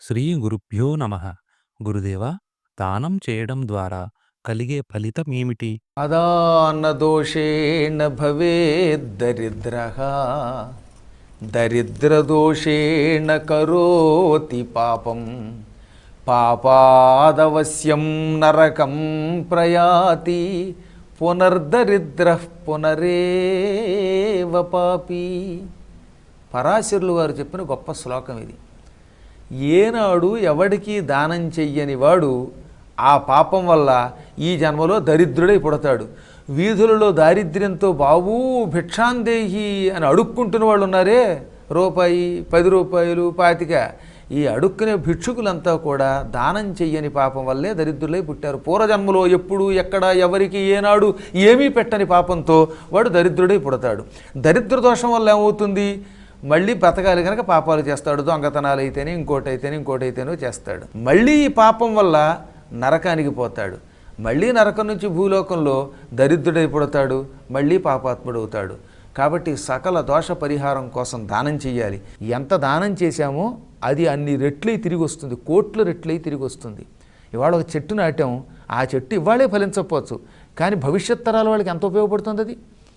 శ్రీ గురుభ్యో నమ. గురుదేవ దానం చేయడం ద్వారా కలిగే ఫలితం ఫలితమేమిటి? అదాన్నదోషేణ భవేద్దరిద్ర దరిద్రదోషేణ కరోతి పాపం. పాపాదవశ్యం నరకం ప్రయాతి. పునర్దరిద్ర పునరేవ పాపి. పరాశరులు వారు చెప్పిన గొప్ప శ్లోకం ఇది. ఏనాడు ఎవడికి దానం చెయ్యని వాడు ఆ పాపం వల్ల ఈ జన్మలో దరిద్రుడై పుడతాడు. వీధులలో దారిద్ర్యంతో బాబూ భిక్షాందేహి అని అడుక్కుంటున్న వాళ్ళు ఉన్నారే రూపాయి పది రూపాయలు పాతిక. ఈ అడుక్కునే భిక్షుకులంతా కూడా దానం చెయ్యని పాపం వల్లే దరిద్రులై పుట్టారు. పూర్వజన్మలో ఎప్పుడు ఎక్కడ ఎవరికి ఏనాడు ఏమీ పెట్టని పాపంతో వాడు దరిద్రుడై పుడతాడు. దరిద్ర దోషం వల్ల ఏమవుతుంది? మళ్ళీ బ్రతకాలి కనుక పాపాలు చేస్తాడు దొంగతనాలు అయితేనే ఇంకోటి అయితేనే ఇంకోటి అయితేనో చేస్తాడు. మళ్ళీ ఈ పాపం వల్ల నరకానికి పోతాడు. మళ్ళీ నరకం నుంచి భూలోకంలో దరిద్రుడైపడతాడు మళ్ళీ పాపాత్ముడు అవుతాడు కాబట్టి సకల దోష పరిహారం కోసం దానం చేయాలి ఎంత దానం చేశామో అది అన్ని రెట్లై తిరిగి వస్తుంది కోట్ల రెట్లై తిరిగి వస్తుంది. ఇవాళ ఒక చెట్టు నాటాం ఆ చెట్టు ఇవాళే ఫలించకపోవచ్చు. కానీ భవిష్యత్ తరాల వాళ్ళకి ఎంత ఉపయోగపడుతుంది అది?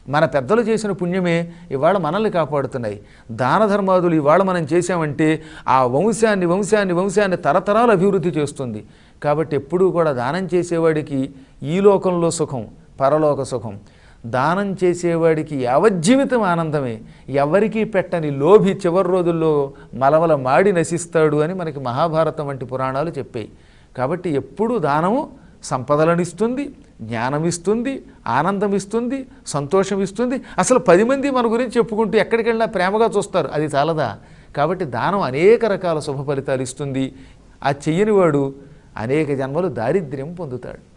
మన పెద్దలు చేసిన పుణ్యమే ఇవాళ మనల్ని కాపాడుతున్నాయి. దాన ధర్మాదులు ఇవాళ మనం చేశామంటే ఆ వంశాన్ని వంశాన్ని వంశాన్ని తరతరాలు అభివృద్ధి చేస్తుంది. కాబట్టి ఎప్పుడూ కూడా దానం చేసేవాడికి ఈ లోకంలో సుఖం పరలోక సుఖం. దానం చేసేవాడికి యావజ్జీవితం ఆనందమే. ఎవరికీ పెట్టని లోభి చివరి రోజుల్లో మలవల మాడి నశిస్తాడు అని మనకి మహాభారతం వంటి పురాణాలు చెప్పాయి. కాబట్టి ఎప్పుడూ దానము సంపదలను ఇస్తుంది జ్ఞానం ఇస్తుంది ఆనందం ఇస్తుంది సంతోషం ఇస్తుంది అసలు పది మంది మన గురించి చెప్పుకుంటూ ఎక్కడికి వెళ్ళినా ప్రేమగా చూస్తారు. అది చాలదా? కాబట్టి దానం అనేక రకాల శుభ ఫలితాలు ఇస్తుంది. ఆ చెయ్యని వాడు అనేక జన్మలు దారిద్ర్యం పొందుతాడు.